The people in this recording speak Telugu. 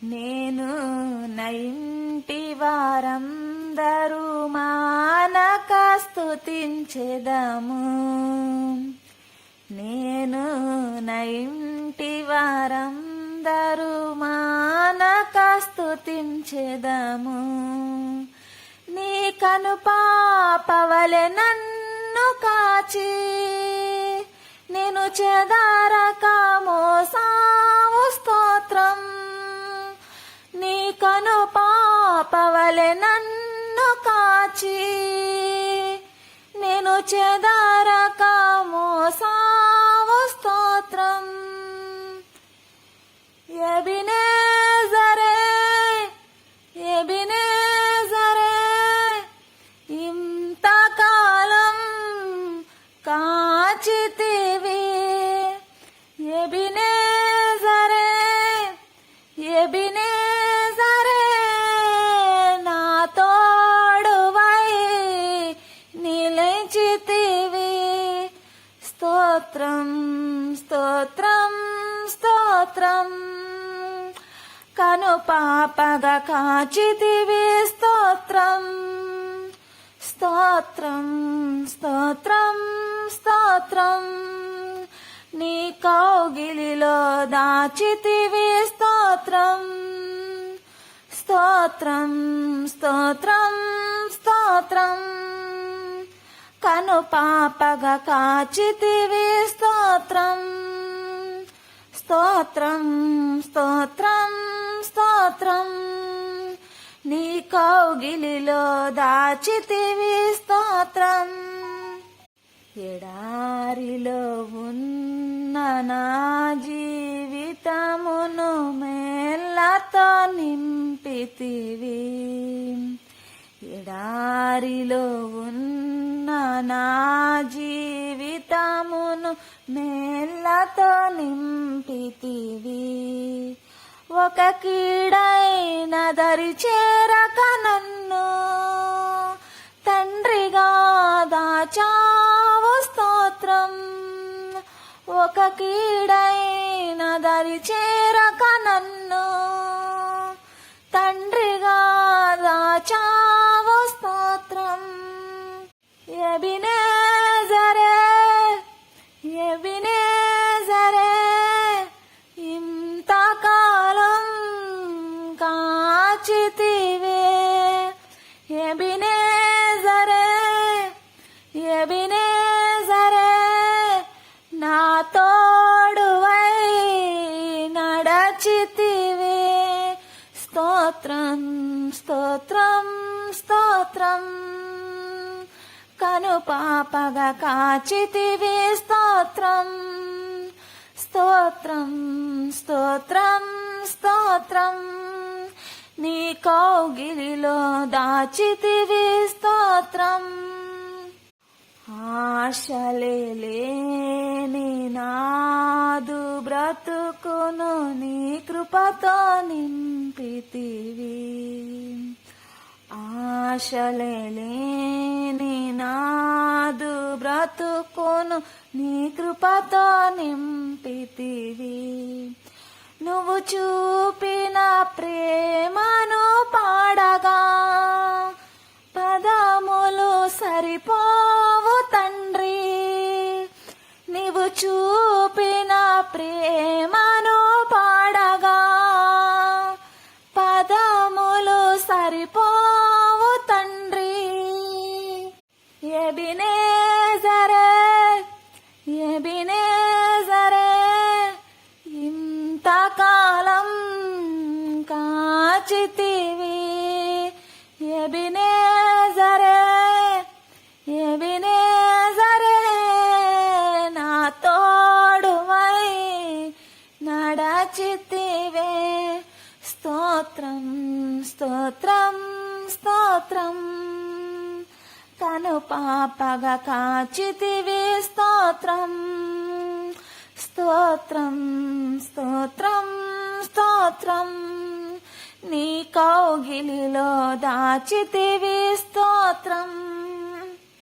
నేను నైంటి వారందరూ మానక స్థుతించెదము నేను నైంటి వారందరూ మానక స్థుతించెదము నీ కను పాపవలె నన్ను కాచి నేను చెదారకాము వలె నన్ను కాచి. నేను చెదారక మోసావు స్తోత్రం. ఎబినేజరే ఎబినేజరే ఇంతకాలం కాచితి స్తోత్రం. కను పాపగా కాచితివి స్తోత్రం. స్తోత్రం స్తోత్రం స్తోత్రం. నీ కౌగిలిలో దాచితివి స్తోత్రం. స్తోత్రం స్తోత్రం స్తోత్రం. కను పాపగ కాచితివి స్తోత్రం. స్తోత్రం స్తోత్రం స్తోత్రం. నీ కౌగిలిలో దాచితివి స్తోత్రం. ఎడారిలో ఉన్న నా జీవితమును మేళ్ళతో నింపితివి. ఎడారిలో ఉన్న నా జీవి జీవితమును మేళ్ళతో నింపితివి. ఒక కీడైన దరి చేరక నన్ను తండ్రిగా దాచావు స్తోత్రం. ఒక కీడైన దరి చేరక నన్ను కాచితివే ఎబినేజరే ఎబినేజరే నా తోడువై నడచితివే. స్తోత్రం స్తోత్రం స్తోత్రం. కను పాపగా కాచితివి. స్తోత్రం స్తోత్రం స్తోత్రం స్తోత్రం. నీ కౌగిలిలో దాచితివి స్తోత్రం. ఆశలేని నాదు బ్రతుకును నీ కృపతో నింపితివి. ఆశలేని నాదు బ్రతుకును నీ కృపతో నింపితివి. నువ్వు చూపిన ప్రేమను పాడగా పదములు సరిపోవు తండ్రి. నువ్వు చూపిన ప్రేమను పాడగా పదములు సరిపోవు తండ్రి. ఎబినే కాచితివి ఎబినేజరే ఎబినేజరే నా తోడువై నడచితివే. స్తోత్రం స్తోత్రం స్తోత్రం కను పాపగా కాచితివి. స్తోత్రం స్తోత్రం స్తోత్రం కౌగిలిలో దాచితివి స్తోత్రం.